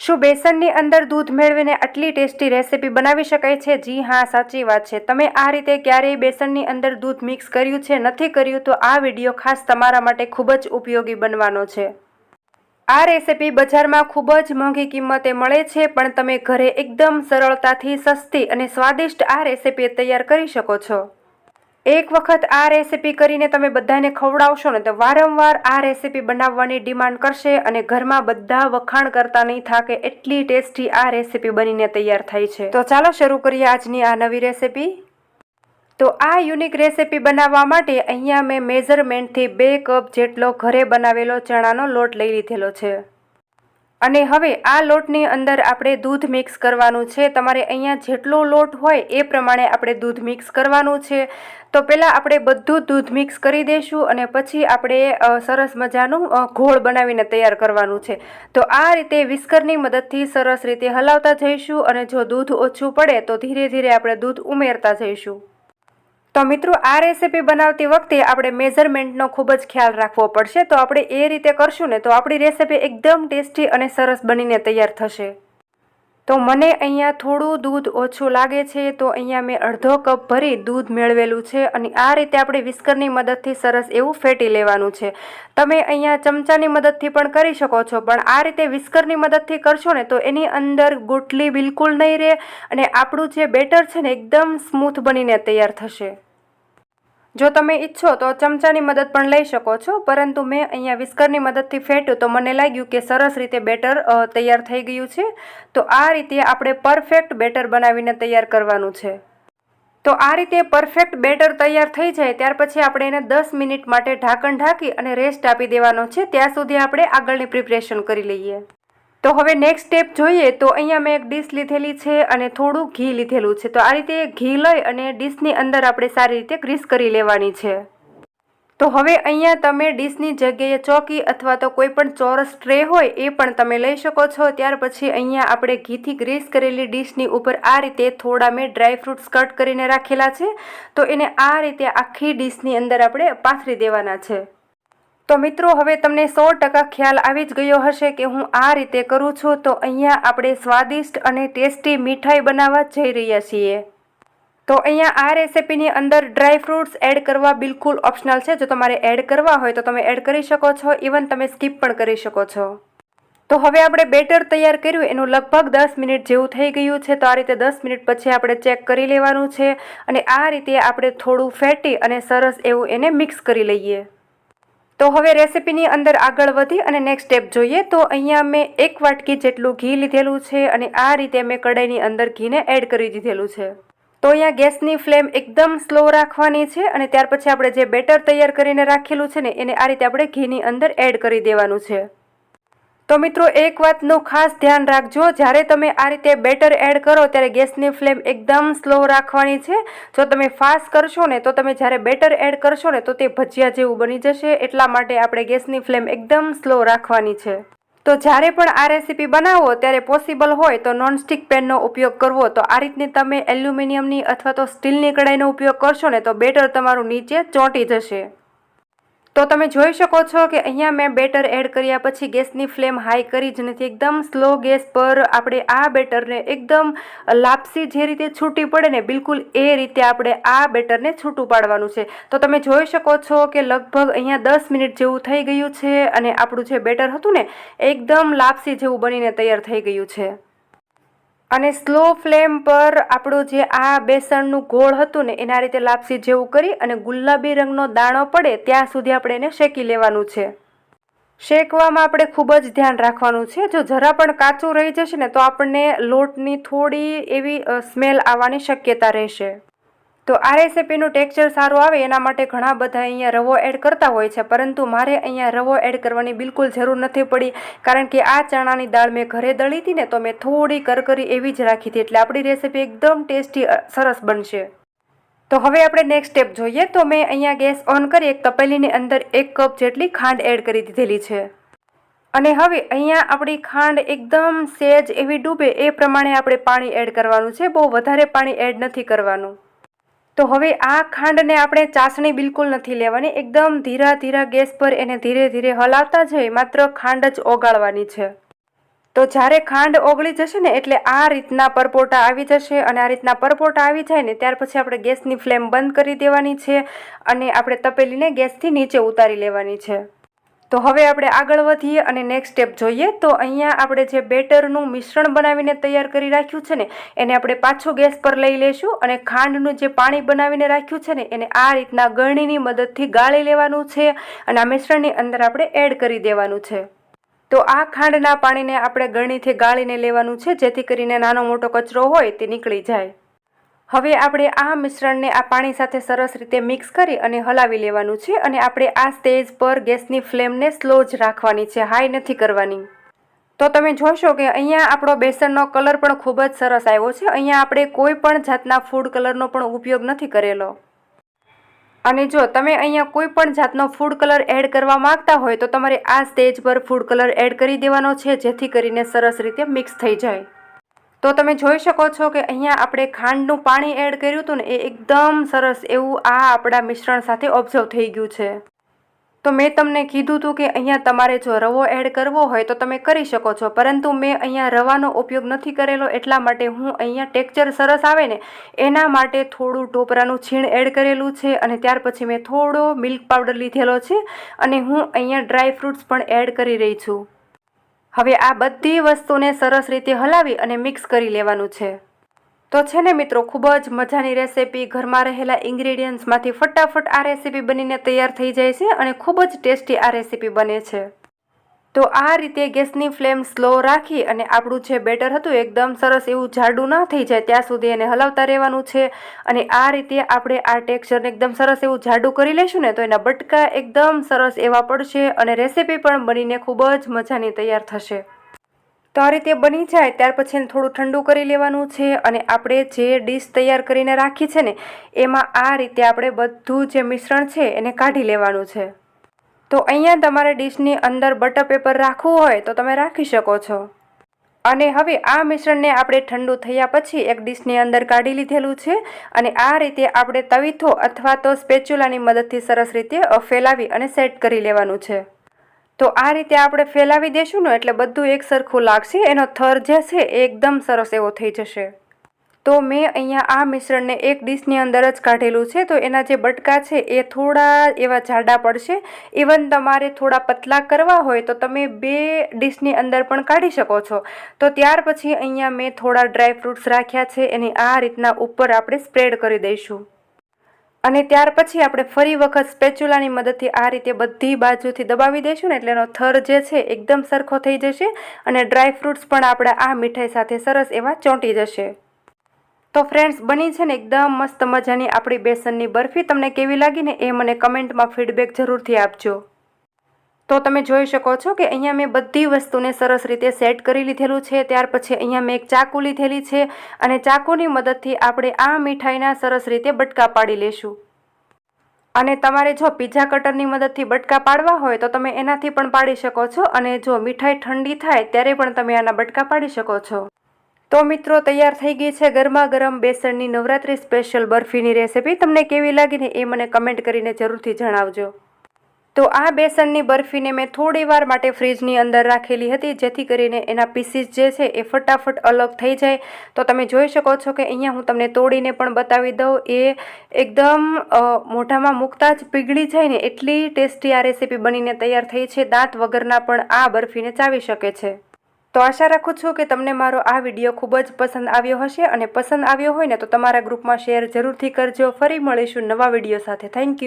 શું બેસનની અંદર દૂધ મેળવીને આટલી ટેસ્ટી રેસિપી બનાવી શકાય છે? જી હા, સાચી વાત છે. તમે આ રીતે ક્યારેય બેસનની અંદર દૂધ મિક્સ કર્યું છે, નથી કર્યું, તો આ વીડિયો ખાસ તમારા માટે ખૂબ જ ઉપયોગી બનવાનો છે. આ રેસીપી બજારમાં ખૂબ જ મોંઘી કિંમતે મળે છે, પણ તમે ઘરે એકદમ સરળતાથી, સસ્તી અને સ્વાદિષ્ટ આ રેસિપી તૈયાર કરી શકો છો. એક વખત આ રેસિપી કરીને તમે બધાને ખવડાવશો ને તો વારંવાર આ રેસિપી બનાવવાની ડિમાન્ડ કરશે અને ઘરમાં બધા વખાણ કરતા નહીં થાકે એટલી ટેસ્ટી આ રેસિપી બનીને તૈયાર થાય છે. તો ચાલો શરૂ કરીએ આજની આ નવી રેસિપી. તો આ યુનિક રેસીપી બનાવવા માટે અહીંયા મેં મેઝરમેન્ટથી બે કપ જેટલો ઘરે બનાવેલો ચણાનો લોટ લઈ લીધેલો છે. અને હવે આ લોટની અંદર આપણે દૂધ મિક્સ કરવાનું છે. તમારે અહીંયા જેટલો લોટ હોય એ પ્રમાણે આપણે દૂધ મિક્સ કરવાનું છે. તો પહેલાં આપણે બધું દૂધ મિક્સ કરી દઈશું અને પછી આપણે સરસ મજાનું ઘોળ બનાવીને તૈયાર કરવાનું છે. તો આ રીતે વિસ્કરની મદદથી સરસ રીતે હલાવતા જઈશું અને જો દૂધ ઓછું પડે તો ધીરે ધીરે આપણે દૂધ ઉમેરતા જઈશું. તો મિત્રો, આ રેસીપી બનાવતી વખતે આપણે મેઝરમેન્ટનો ખૂબ જ ખ્યાલ રાખવો પડશે. તો આપણે એ રીતે કરશું ને તો આપણી રેસીપી એકદમ ટેસ્ટી અને સરસ બનીને તૈયાર થશે. તો મને અહીંયા થોડું દૂધ ઓછું લાગે છે, તો અહીંયા મેં અડધો કપ ભરી દૂધ મેળવેલું છે અને આ રીતે આપણે વિસ્કરની મદદથી સરસ એવું ફેટી લેવાનું છે. તમે અહીંયા ચમચાની મદદથી પણ કરી શકો છો, પણ આ રીતે વિસ્કરની મદદથી કરશો ને તો એની અંદર ગુટલી બિલકુલ નહીં રહે અને આપણું જે બેટર છે ને, એકદમ સ્મૂથ બનીને તૈયાર થશે. જો તમે ઈચ્છો તો ચમચાની મદદ પણ લઈ શકો છો, પરંતુ મેં અહીંયા વિસ્કરની મદદથી ફેટ્યું તો મને લાગ્યું કે સરસ રીતે બેટર તૈયાર થઈ ગયું છે. તો આ રીતે આપણે પરફેક્ટ બેટર બનાવીને તૈયાર કરવાનું છે. તો આ રીતે પરફેક્ટ બેટર તૈયાર થઈ જાય ત્યાર પછી આપણે એને દસ મિનિટ માટે ઢાંકણ ઢાંકી અને રેસ્ટ આપી દેવાનો છે. ત્યાં સુધી આપણે આગળની પ્રિપરેશન કરી લઈએ. તો હવે નેક્સ્ટ સ્ટેપ જોઈએ તો અહીંયા મેં એક ડીશ લીધેલી છે અને થોડું ઘી લીધેલું છે. તો આ રીતે ઘી લઈ અને ડીશની અંદર આપણે સારી રીતે ગ્રીસ કરી લેવાની છે. તો હવે અહીંયા તમે ડીશની જગ્યાએ ચોકી અથવા તો કોઈ પણ ચોરસ ટ્રે હોય એ પણ તમે લઈ શકો છો. ત્યાર પછી અહીંયા આપણે ઘીથી ગ્રીસ કરેલી ડીશની ઉપર આ રીતે થોડા મેં ડ્રાય ફ્રૂટ્સ કટ કરીને રાખેલા છે. તો એને આ રીતે આખી ડીશની અંદર આપણે પાથરી દેવાના છે. તો મિત્રો, હવે તમને સો ટકા ખ્યાલ આવી જ ગયો હશે કે હું આ રીતે કરું છું. તો અહીંયા આપણે સ્વાદિષ્ટ અને ટેસ્ટી મીઠાઈ બનાવવા જઈ રહ્યા છીએ. તો અહીંયા આ રેસિપીની અંદર ડ્રાય ફ્રૂટ્સ એડ કરવા બિલકુલ ઓપ્શનલ છે. જો તમારે એડ કરવા હોય તો તમે એડ કરી શકો છો. ઇવન તમે સ્કીપ પણ કરી શકો છો. તો હવે આપણે બેટર તૈયાર કર્યું. એનું લગભગ દસ મિનિટ જેવું થઈ ગયું છે. તો આ રીતે દસ મિનિટ પછી આપણે ચેક કરી લેવાનું છે. અને આ રીતે આપણે થોડું ફેટી અને સરસ એવું એને મિક્સ કરી લઈએ. તો હવે રેસિપીની અંદર આગળ વધી અને નેક્સ્ટ સ્ટેપ જોઈએ તો અહીંયા મેં એક વાટકી જેટલું ઘી લીધેલું છે અને આ રીતે મેં કઢાઈની અંદર ઘીને એડ કરી દીધેલું છે. તો અહીંયા ગેસની ફ્લેમ એકદમ સ્લો રાખવાની છે અને ત્યાર પછી આપણે જે બેટર તૈયાર કરીને રાખેલું છે ને એને આ રીતે આપણે ઘીની અંદર એડ કરી દેવાનું છે. તો મિત્રો એક વાતનું ખાસ ધ્યાન રાખજો. જ્યારે તમે આ રીતે બેટર એડ કરો ત્યારે ગેસની ફ્લેમ એકદમ સ્લો રાખવાની છે. જો તમે ફાસ્ટ કરશો ને, તો તમે જ્યારે બેટર એડ કરશો ને, તો તે ભજીયા જેવું બની જશે. એટલા માટે આપણે ગેસની ફ્લેમ એકદમ સ્લો રાખવાની છે. તો જ્યારે પણ આ રેસીપી બનાવો, ત્યારે પોસિબલ હોય તો નોનસ્ટિક પેનનો ઉપયોગ કરવો. તો આ રીતની તમે એલ્યુમિનિયમની અથવા તો સ્ટીલની કડાઈનો ઉપયોગ કરશો ને, તો બેટર તમારું નીચે ચોંટી જશે. તો તમે જોઈ શકો છો કે અહીંયા મેં બેટર એડ કર્યા પછી ગેસની ફ્લેમ હાઈ કરી જ નથી. એકદમ સ્લો ગેસ પર આપણે આ બેટરને એકદમ લાપસી જે રીતે છૂટી પડે ને બિલકુલ એ રીતે આપણે આ બેટરને છૂટું પાડવાનું છે. તો તમે જોઈ શકો છો કે લગભગ અહીંયા દસ મિનિટ જેવું થઈ ગયું છે અને આપણું જે બેટર હતું ને, એકદમ લાપસી જેવું બનીને તૈયાર થઈ ગયું છે. અને સ્લો ફ્લેમ પર આપણું જે આ બેસણનું ગોળ હતું ને, એના રીતે લાપસી જેવું કરી અને ગુલાબી રંગનો દાણો પડે ત્યાં સુધી આપણે એને શેકી લેવાનું છે. શેકવામાં આપણે ખૂબ જ ધ્યાન રાખવાનું છે. જો જરા પણ કાચું રહી જશે ને, તો આપણને લોટની થોડી એવી સ્મેલ આવવાની શક્યતા રહેશે. તો આ રેસીપીનું ટેક્સચર સારું આવે એના માટે ઘણા બધા અહીંયા રવો એડ કરતા હોય છે, પરંતુ મારે અહીંયા રવો એડ કરવાની બિલકુલ જરૂર નથી પડી, કારણ કે આ ચણાની દાળ મેં ઘરે દળી હતી ને તો મેં થોડી કરકરી એવી જ રાખી હતી, એટલે આપણી રેસીપી એકદમ ટેસ્ટી સરસ બનશે. તો હવે આપણે નેક્સ્ટ સ્ટેપ જોઈએ, તો મેં અહીંયા ગેસ ઓન કરી એક તપેલીની અંદર એક કપ જેટલી ખાંડ એડ કરી દીધેલી છે. અને હવે અહીંયા આપણી ખાંડ એકદમ સેજ એવી ડૂબે, એ પ્રમાણે આપણે પાણી એડ કરવાનું છે, બહુ વધારે પાણી એડ નથી કરવાનું. તો હવે આ ખાંડને આપણે ચાસણી બિલકુલ નથી લેવાની. એકદમ ધીરા ધીરા ગેસ પર એને ધીરે ધીરે હલાવતા જઈ માત્ર ખાંડ જ ઓગાળવાની છે. તો જ્યારે ખાંડ ઓગળી જશે ને એટલે આ રીતના પરપોટા આવી જશે અને આ રીતના પરપોટા આવી જાય ને ત્યાર પછી આપણે ગેસની ફ્લેમ બંધ કરી દેવાની છે અને આપણે તપેલીને ગેસથી નીચે ઉતારી લેવાની છે. તો હવે આપણે આગળ વધીએ અને નેક્સ્ટ સ્ટેપ જોઈએ. તો અહીંયા આપણે જે બેટરનું મિશ્રણ બનાવીને તૈયાર કરી રાખ્યું છે ને, એને આપણે પાછું ગેસ પર લઈ લેશું અને ખાંડનું જે પાણી બનાવીને રાખ્યું છે ને, એને આ રીતના ગળણીની મદદથી ગાળી લેવાનું છે અને આ મિશ્રણની અંદર આપણે એડ કરી દેવાનું છે. તો આ ખાંડના પાણીને આપણે ગળણીથી ગાળીને લેવાનું છે, જેથી કરીને નાનો મોટો કચરો હોય તે નીકળી જાય. હવે આપણે આ મિશ્રણને આ પાણી સાથે સરસ રીતે મિક્સ કરી અને હલાવી લેવાનું છે અને આપણે આ સ્ટેજ પર ગેસની ફ્લેમને સ્લો જ રાખવાની છે, હાઈ નથી કરવાની. તો તમે જોશો કે અહીંયા આપણો બેસનનો કલર પણ ખૂબ જ સરસ આવ્યો છે. અહીંયા આપણે કોઈ પણ જાતના ફૂડ કલરનો પણ ઉપયોગ નથી કરેલો. અને જો તમે અહીંયા કોઈ પણ જાતનો ફૂડ કલર એડ કરવા માંગતા હોય તો તમારે આ સ્ટેજ પર ફૂડ કલર એડ કરી દેવાનો છે, જેથી કરીને સરસ રીતે મિક્સ થઈ જાય. તો તમે જોઈ શકો છો કે અહીંયા આપણે ખાંડનું પાણી એડ કર્યું હતું ને, એ એકદમ સરસ એવું આ આપણા મિશ્રણ સાથે ઓબ્ઝર્વ થઈ ગયું છે. તો મેં તમને કીધું હતું કે અહીંયા તમારે જો રવો એડ કરવો હોય તો તમે કરી શકો છો, પરંતુ મેં અહીંયા રવાનો ઉપયોગ નથી કરેલો, એટલા માટે હું અહીંયા ટેક્ચર સરસ આવે ને, એના માટે થોડું ટોપરાનું છીણ એડ કરેલું છે અને ત્યાર પછી મેં થોડો મિલ્ક પાવડર લીધેલો છે અને હું અહીંયા ડ્રાય ફ્રૂટ્સ પણ એડ કરી રહી છું. હવે આ બધી વસ્તુને સરસ રીતે હલાવી અને મિક્સ કરી લેવાનું છે. તો છે ને મિત્રો, ખૂબ જ મજાની રેસીપી ઘરમાં રહેલા ઇન્ગ્રેડિયન્ટ્સમાંથી ફટાફટ આ રેસીપી બનીને તૈયાર થઈ જાય છે અને ખૂબ જ ટેસ્ટી આ રેસીપી બને છે. તો આ રીતે ગેસની ફ્લેમ સ્લો રાખી અને આપણું જે બેટર હતું એકદમ સરસ એવું જાડું ના થઈ જાય ત્યાં સુધી એને હલાવતા રહેવાનું છે. અને આ રીતે આપણે આ ટેક્સચરને એકદમ સરસ એવું જાડું કરી લઈશું ને તો એના બટકા એકદમ સરસ એવા પડશે અને રેસીપી પણ બનીને ખૂબ જ મજાની તૈયાર થશે. તો આ રીતે બની જાય ત્યાર પછી એને થોડું ઠંડુ કરી લેવાનું છે અને આપણે જે ડીશ તૈયાર કરીને રાખી છે ને એમાં આ રીતે આપણે બધું જે મિશ્રણ છે એને કાઢી લેવાનું છે. તો અહીંયા તમારે ડીશની અંદર બટર પેપર રાખવું હોય તો તમે રાખી શકો છો. અને હવે આ મિશ્રણને આપણે ઠંડુ થયા પછી એક ડીશની અંદર કાઢી લીધેલું છે અને આ રીતે આપણે તવીથો અથવા તો સ્પેચ્યુલાની મદદથી સરસ રીતે ફેલાવી અને સેટ કરી લેવાનું છે. તો આ રીતે આપણે ફેલાવી દઈશું ને એટલે બધું એક સરખું લાગશે, એનો થર જે છે એ એકદમ સરસ એવો થઈ જશે. તો મેં અહીંયા આ મિશ્રણને એક ડીશની અંદર જ કાઢેલું છે. તો એના જે બટકા છે એ થોડા એવા જાડા પડશે. ઇવન તમારે થોડા પતલા કરવા હોય તો તમે બે ડીશની અંદર પણ કાઢી શકો છો. તો ત્યાર પછી અહીંયા મેં થોડા ડ્રાય ફ્રૂટ્સ રાખ્યા છે. એની આ રીતના ઉપર આપણે સ્પ્રેડ કરી દઈશું. અને ત્યાર પછી આપણે ફરી વખત સ્પેચ્યુલાની મદદથી આ રીતે બધી બાજુથી દબાવી દઈશું ને એટલે એનો થર જે છે એકદમ સરખો થઈ જશે અને ડ્રાય ફ્રૂટ્સ પણ આપણે આ મીઠાઈ સાથે સરસ એવા ચોંટી જશે. તો ફ્રેન્ડ્સ બની છે ને એકદમ મસ્ત મજાની આપણી બેસનની બરફી. તમને કેવી લાગી ને એ મને કમેન્ટમાં ફીડબેક જરૂરથી આપજો. તો તમે જોઈ શકો છો કે અહીંયા મેં બધી વસ્તુને સરસ રીતે સેટ કરી લીધેલું છે. ત્યાર પછી અહીંયા મેં એક ચાકુ લીધેલી છે અને ચાકુની મદદથી આપણે આ મીઠાઈના સરસ રીતે બટકા પાડી લેશું. અને તમારે જો પીઝા કટરની મદદથી બટકા પાડવા હોય તો તમે એનાથી પણ પાડી શકો છો અને જો મીઠાઈ ઠંડી થાય ત્યારે પણ તમે આના બટકા પાડી શકો છો. તો મિત્રો, તૈયાર થઈ ગઈ છે ગરમા ગરમ બેસનની નવરાત્રી સ્પેશિયલ બરફીની રેસીપી. તમને કેવી લાગીને એ મને કમેન્ટ કરીને જરૂરથી જણાવજો. તો આ બેસનની બરફીને મેં થોડી વાર માટે ફ્રીજની અંદર રાખેલી હતી, જેથી કરીને એના પીસીસ જે છે એ ફટાફટ અલગ થઈ જાય. તો તમે જોઈ શકો છો કે અહીંયા હું તમને તોડીને પણ બતાવી દઉં. એ એકદમ મોઢામાં મૂકતા જ પીગળી જાય ને એટલી ટેસ્ટી આ રેસીપી બનીને તૈયાર થઈ છે. દાંત વગરના પણ આ બરફીને ચાવી શકે છે. તો આશા રાખું છું કે તમને મારો આ વીડિયો ખૂબ જ પસંદ આવ્યો હશે અને પસંદ આવ્યો હોય ને તો તમારા ગ્રુપમાં શેર જરૂરથી કરજો. ફરી મળીશું નવા વીડિયો સાથે. Thank you